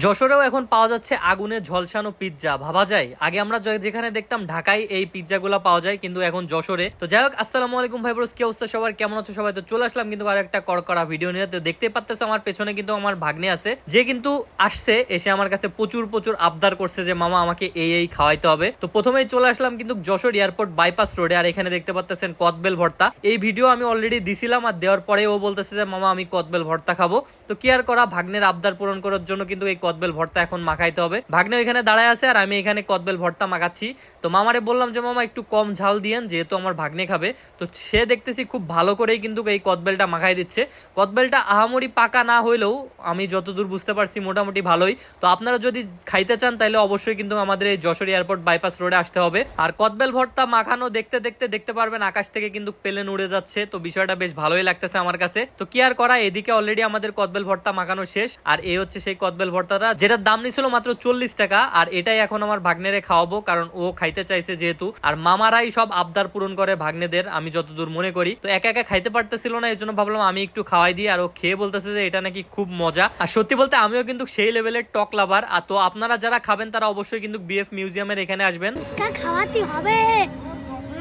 যশোরেও এখন পাওয়া যাচ্ছে আগুনে ঝলসানো পিৎজা ভাবা যায়, আগে আমরা যেখানে দেখতাম ঢাকায় এই পিৎজাগুলো পাওয়া যায়, কিন্তু এখন যশোরে। তো যাই হোক, আসসালামু আলাইকুম ভাই ব্রোস কি অবস্থা সবার? কেমন আছে সবাই? তো চলে আসলাম কিন্তু আর একটা করা ভিডিও নিয়ে। তো দেখতে পাচ্তেছো আমার পেছনে কিন্তু আমার ভাগ্নে আছে। যে কিন্তু আসছে, এসে আমার কাছে প্রচুর প্রচুর আবদার করছে যে, মামা, আমাকে এই এই খাওয়াইতে হবে। তো প্রথমেই চলে আসলাম কিন্তু যশোর এয়ারপোর্ট বাইপাস রোডে আর এখানে দেখতে পাচ্তেছেন কদবেল ভর্তা। এই ভিডিও আমি অলরেডি দিছিলাম আর দেওয়ার পরে ও বলতেছে যে, মামা, আমি কদবেল ভর্তা খাব। তো কি আর করা, ভাগ্নের আবদার পূরণ করার জন্য কিন্তু কদবেল ভর্তা এখন মাখাইতে হবে। ভাগ্নে এখানে দাঁড়ায় আছে আর আমি এখানে কদবেল ভর্তা মাখাচ্ছি। তো মামারে বললাম যে, মামা, একটু কম ঝাল দিয়েন, যেহেতু আমার ভাগ্নে খাবে। তো সে দেখতেছি খুব ভালো করেই কিন্তু এই কদবেলটা মাখাই দিচ্ছে। কদবেলটা আহামরি পাকা না হইলেও আমি যতদূর বুঝতে পারছি মোটামুটি ভালোই। তো আপনারা যদি খাইতে চান তাহলে অবশ্যই কিন্তু আমাদের এই যশোর এয়ারপোর্ট বাইপাস রোডে আসতে হবে। আর কদবেল ভর্তা মাখানো দেখতে দেখতে দেখতে পারবেন, আকাশ থেকে কিন্তু প্লেন উড়ে যাচ্ছে। তো বিষয়টা বেশ ভালোই লাগতেছে আমার কাছে। তো কি আর করা, এদিকে অলরেডি আমাদের কদবেল ভর্তা মাখানো শেষ। আর এই হচ্ছে সেই কদবেল ভর্তাটা যেটার দাম নিছিল মাত্র চল্লিশ টাকা আর এটাই এখন আমার ভাগ্নেরে খাওয়াবো কারণ ও খাইতে চাইছে যেহেতু। আর মামারাই সব আবদার পূরণ করে ভাগ্নেদের আমি যতদূর মনে করি। তো একা একা খাইতে পারতেছিল না এই জন্য ভাবলাম আমি একটু খাওয়াই দিই আর ও খেয়ে বলতেছে যে এটা নাকি খুব মজা। আর সত্যি বলতে আমিও কিন্তু সেই লেভেলের টক লাভার। আর তো আপনারা যারা খাবেন তারা অবশ্যই কিন্তু বিএফ মিউজিয়ামের এখানে আসবেন। খাওয়াতে হবে।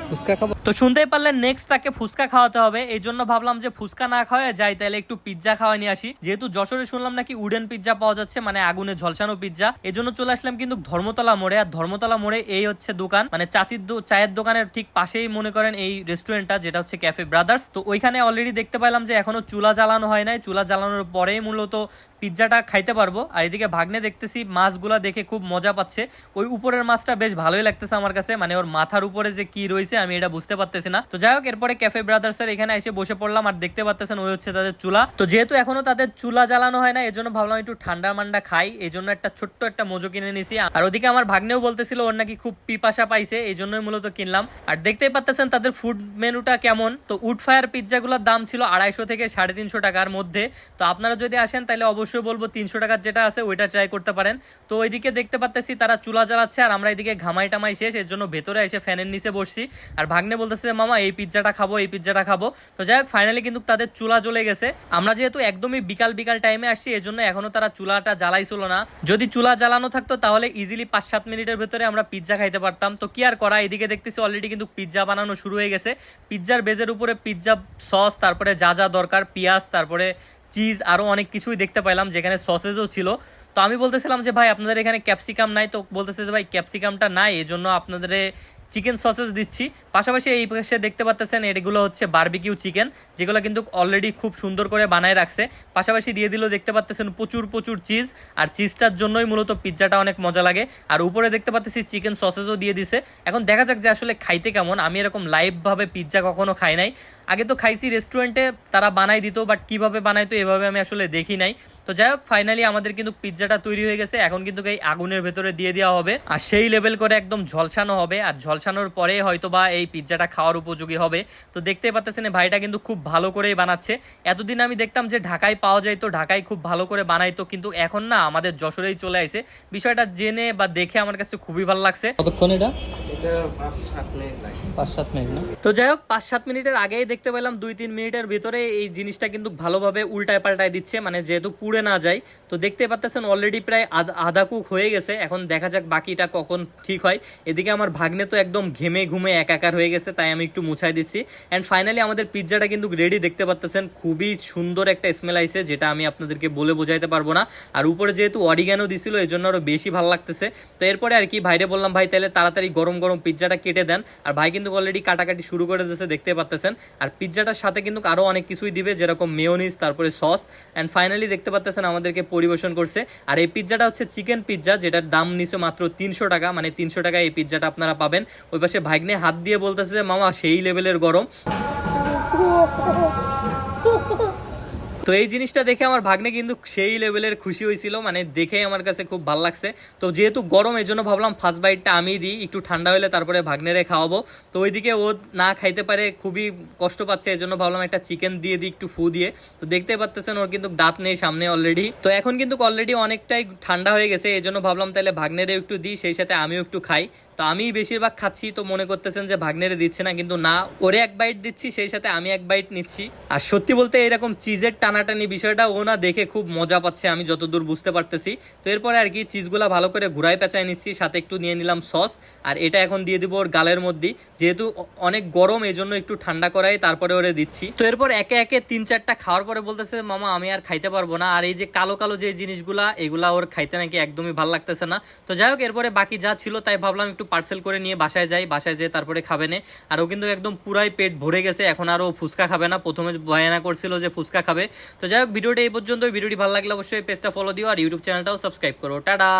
ফুচকা খাব? তো শুনতেই পারলেন নেক্সট তাকে ফুচকা খাওয়াতে হবে। এই জন্য ভাবলাম যে ফুচকা না খাওয়া যাই, তাহলে একটু পিৎজা খাওয়া নিয়ে আসি। যেহেতু যশোরে শুনলাম নাকি উডেন পিৎজা পাওয়া যাচ্ছে মানে আগুনে ঝলসানো পিৎজা এই জন্য চলে আসলাম কিন্তু ধর্মতলা মোড়ে। আর ধর্মতলা মোড়ে এই হচ্ছে দোকান মানে চাচির চায়ের দোকানের ঠিক পাশেই মনে করেন এই রেস্টুরেন্টটা যেটা হচ্ছে ক্যাফে ব্রাদার্স তো ওইখানে অলরেডি দেখতে পেলাম যে এখনও চুলা জ্বালানো হয় নাই। চুলা জ্বালানোর পরেই মূলত পিৎজাটা খাইতে পারব। আর এদিকে ভাগ্নে দেখতেছি, মাছগুলা দেখে খুব মজা পাচ্ছে। ওই উপরের মাছটা বেশ ভালোই লাগতেছে আমার কাছে। মানে ওর মাথার উপরে যে কি রয়েছে, আমি এটা বুঝতে পারতেছি না। তো যাই হোক, এরপরে ক্যাফে ব্রাদার্স এর এখানে এসে বসে পড়লাম আর দেখতে পাচ্তেছেন ওই হচ্ছে তাদের চুলা। তো যেহেতু এখনও তাদের চুলা জ্বালানো হয় না, এজন্য ভাবলাম একটু ঠান্ডা মান্ডা খাই। এই জন্য একটা ছোট্ট একটা মোজো কিনে নিছি। আর ওদিকে আমার ভাগ্নেও বলতেছিল, ওর নাকি খুব পিপাসা পাইছে এই জন্যই মূলত কিনলাম। আর দেখতেই পাচ্তেছেন তাদের ফুড মেনুটা কেমন। তো উড ফায়ার পিৎজাগুলোর দাম ছিল আড়াইশো থেকে সাড়ে তিনশো টাকার মধ্যে। তো আপনারা যদি আসেন, তাহলে অবশ্যই বলব তিনশো টাকার যেটা আছে, ওইটা ট্রাই করতে পারেন। তো ওইদিকে দেখতে পাচ্তেছি তারা চুলা জ্বালাচ্ছে, আর আমরা এদিকে ঘামাই টামাই শেষ। এর জন্য ভেতরে এসে ফ্যানের নিচে বসছি। আর ভাগ্নে বলতেছে যে, মামা এই পিৎজাটা খাব এই পিৎজাটা খাব। তো যাই হোক ফাইনালি কিন্তু তাদের চুলা জ্বলে গেছে। আমরা যেহেতু একদমই বিকাল বিকাল টাইমে আসছি এই জন্য এখনও তারা চুলাটা জ্বালাইছিল না। যদি চুলা জ্বালানো থাকতো তাহলে ইজিলি পাঁচ সাত মিনিটের ভেতরে আমরা পিৎজা খাইতে পারতাম। তো কি আর করা এদিকে দেখতেছি অলরেডি কিন্তু পিৎজা বানানো শুরু হয়ে গেছে। পিৎজার বেজের উপরে পিৎজা সস তারপরে যা যা দরকার পেঁয়াজ তারপরে চিজ আরও অনেক কিছুই দেখতে পাইলাম যেখানে সসেজও ছিল। তো আমি বলতেছিলাম যে ভাই আপনাদের এখানে ক্যাপসিকাম নাই। তো বলতেছে যে ভাই ক্যাপসিকামটা নাই এই জন্য আপনাদের চিকেন সসেস দিচ্ছি। পাশাপাশি এই পাশে দেখতে পাচ্তেছেন, এগুলো হচ্ছে বারবিকিউ চিকেন, যেগুলো কিন্তু অলরেডি খুব সুন্দর করে বানায় রাখছে। পাশাপাশি দিয়ে দিলেও দেখতে পাচ্তেছেন প্রচুর প্রচুর চিজ আর চিজটার জন্যই মূলত পিৎজাটা অনেক মজা লাগে। আর উপরে দেখতে পাচ্তেছি চিকেন সসেসও দিয়ে দিছে। এখন দেখা যাক যে আসলে খাইতে কেমন। আমি এরকম লাইভভাবে পিৎজা কখনো খাই নাই। আগে তো খাইছি রেস্টুরেন্টে তারা বানাই দিত বাট কীভাবে বানাইতো এভাবে আমি আসলে দেখি নাই। তো যাই হোক ফাইনালি আমাদের কিন্তু পিৎজাটা তৈরি হয়ে গেছে। এখন কিন্তু এই আগুনের ভেতরে দিয়ে দেওয়া হবে। আর সেই লেভেল করে একদম ঝলসানো হবে, আর ঝলসানোর পরে হয়তো বা এই পিৎজাটা খাওয়ার উপযোগী হবে। তো দেখতে পাচ্ছেন ভাইটা কিন্তু খুব ভালো করেই বানাচ্ছে। এতদিন আমি দেখতাম যে ঢাকায় পাওয়া যায় তো ঢাকায় খুব ভালো করে বানাইতো কিন্তু এখন না আমাদের যশোরেই চলে আসে বিষয়টা জেনে বা দেখে আমার কাছে খুবই ভালো লাগছে। কতক্ষণ এটা? এটা পাঁচ সাত মিনিট লাগে। পাঁচ সাত মিনিট না? তো যাই হোক পাঁচ সাত মিনিটের আগেই দেখতে পেলাম দুই তিন মিনিটের ভিতরে এই জিনিসটা কিন্তু ভালোভাবে উল্টায় পাল্টায় দিচ্ছে মানে যেহেতু পুড়ে না যায়। তো দেখতে পাচ্ছেন অলরেডি প্রায় আধা কুক হয়ে গেছে। এখন দেখা যাক বাকিটা কখন ঠিক হয়। এদিকে আমার ভাগ্নে তো একদম ঘেমে ঘুমে একাকার হয়ে গেছে, তাই আমি একটু মুছাই দিচ্ছি। অ্যান্ড ফাইনালি আমাদের পিৎজাটা কিন্তু রেডি দেখতে পাচ্ছেন খুবই সুন্দর একটা স্মেল আইছে, যেটা আমি আপনাদেরকে বলে বোঝাইতে পারব না। আর উপরে যেহেতু অরিগানো দিছিল এই জন্য আরও বেশি ভালো লাগতেছে। তো এরপরে আর কি ভাইরে বললাম, ভাই, তাহলে তাড়াতাড়ি গরম গরম পিৎজাটা কেটে দেন। আর ভাই কিন্তু অলরেডি কাটাকাটি শুরু করে দিয়েছে, দেখতে পাচ্তেছেন আর পিৎজাটার সাথে কিন্তু আরও অনেক কিছুই দিবে, যেরকম মেয়োনিজ তারপরে সস অ্যান্ড ফাইনালি দেখতে পাচ্তেছেন আমাদেরকে পরিবেশন করছে। আর এই পিৎজাটা হচ্ছে চিকেন পিৎজা যেটার দাম নিচ্ছে মাত্র তিনশো টাকা। মানে তিনশো টাকায় এই পিৎজাটা আপনারা পাবেন। ওই পাশে ভাগ্নে হাত দিয়ে বলতেছে যে মামা, সেই লেভেলের গরম। তো এই জিনিসটা দেখে আমার ভাগ্নে কিন্তু সেই লেভেলের খুশি হয়েছিল মানে দেখেই আমার কাছে খুব ভালো লাগছে। তো যেহেতু গরম এই জন্য ভাবলাম ফার্স্ট বাইটটা আমিই দিই, একটু ঠান্ডা হলে তারপরে ভাগ্নেরে খাওয়াবো। তো ওইদিকে ও না খাইতে পারে, খুবই কষ্ট পাচ্ছে এই জন্য ভাবলাম একটা চিকেন দিয়ে দিই, একটু ফু দিয়ে। তো দেখতে পাচ্তেছেন, ওর কিন্তু দাঁত নেই সামনে অলরেডি তো এখন কিন্তু অলরেডি অনেকটাই ঠান্ডা হয়ে গেছে এই জন্য ভাবলাম তাহলে ভাগ্নেরে একটু দিই, সেই সাথে আমিও একটু খাই। তো আমি বেশিরভাগ খাচ্ছি, তো মনে করতেছেন যে ভাগ্নেরে দিচ্ছে না, কিন্তু না, ওরে এক বাইট দিচ্ছি, সেই সাথে আমি এক বাইট নিচ্ছি। আর সত্যি বলতে এরকম চিজের টানাটানি বিষয়টা ও না দেখে খুব মজা পাচ্ছে, আমি যতদূর বুঝতে পারতেছি। তো এরপরে আর কি চিজগুলা ভালো করে ঘুরাই পেঁচাই নিচ্ছি, সাথে একটু নিয়ে নিলাম সস আর এটা এখন দিয়ে দিব ওর গালের মধ্যে, যেহেতু অনেক গরম এই জন্য একটু ঠান্ডা করাই তারপরে ওরে দিচ্ছি। তো এরপর একে একে তিন চারটা খাওয়ার পরে বলতেছে, মামা, আমি আর খাইতে পারব না। আর এই যে কালো কালো যে জিনিসগুলা, এগুলা ওর খাইতে নাকি একদমই ভালো লাগতেছে না। তো যাই হোক, এরপরে বাকি যা ছিল তাই ভাবলাম একটু পার্সেল করে নিয়ে বাসায় যায় বাসায় যেয়ে তারপরে খাবে না। আর ও কিন্তু একদম পুরাই পেট ভরে গেছে, এখন আর ও ফুচকা খাবে না। প্রথমে বয়ানা করছিল যে ফুচকা খাবে। তো যাই হোক, ভিডিওটা এই পর্যন্ত ভিডিওটি ভালো লাগলে অবশ্যই পেজটা ফলো দিও আর ইউটিউব চ্যানেলটাও সাবস্ক্রাইব করো। টাটা!